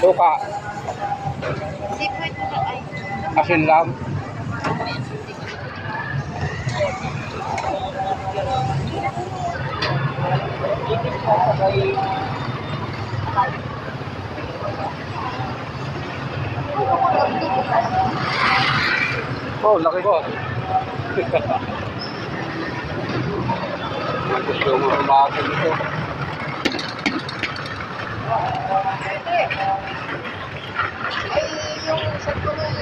Suka. Hindi po ito na ay. Asin lang. Oh, laki. Gusto mo umakin ito. Ay, yung sa tuloy.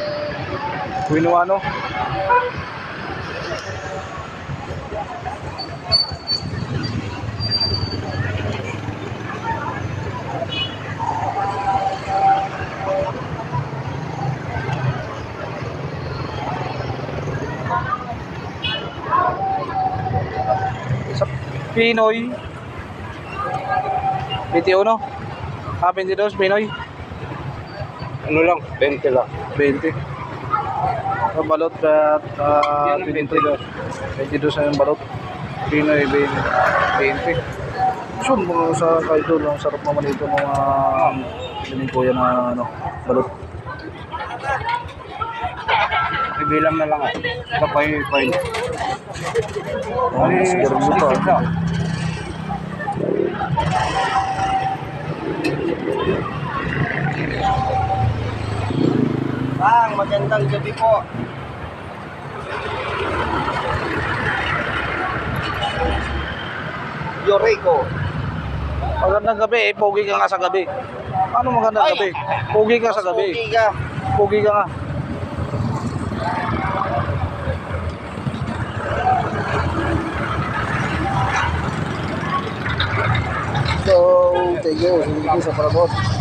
Kinuha no? Sa Pinoy. 21. Ah, 22, Pinoy. Ano lang, 20 lang. 20. Ang balot at uh, 22. 22 na yung balot. Pinoy 20. So, mga sa kaidol, ang sarap naman ito mga um, kuya na ano, balot. Ibilang na lang ako. Kapay, pay. Oh, siguro mo pa. Bang, magandang gabi po. Yoreko. Magandang gabi, eh, pogi ka nga sa gabi. Ano magandang Ay! gabi? Pogi ka sa gabi. Pogi ka. Pogi ka nga. So, thank you. Thank you sa palabot.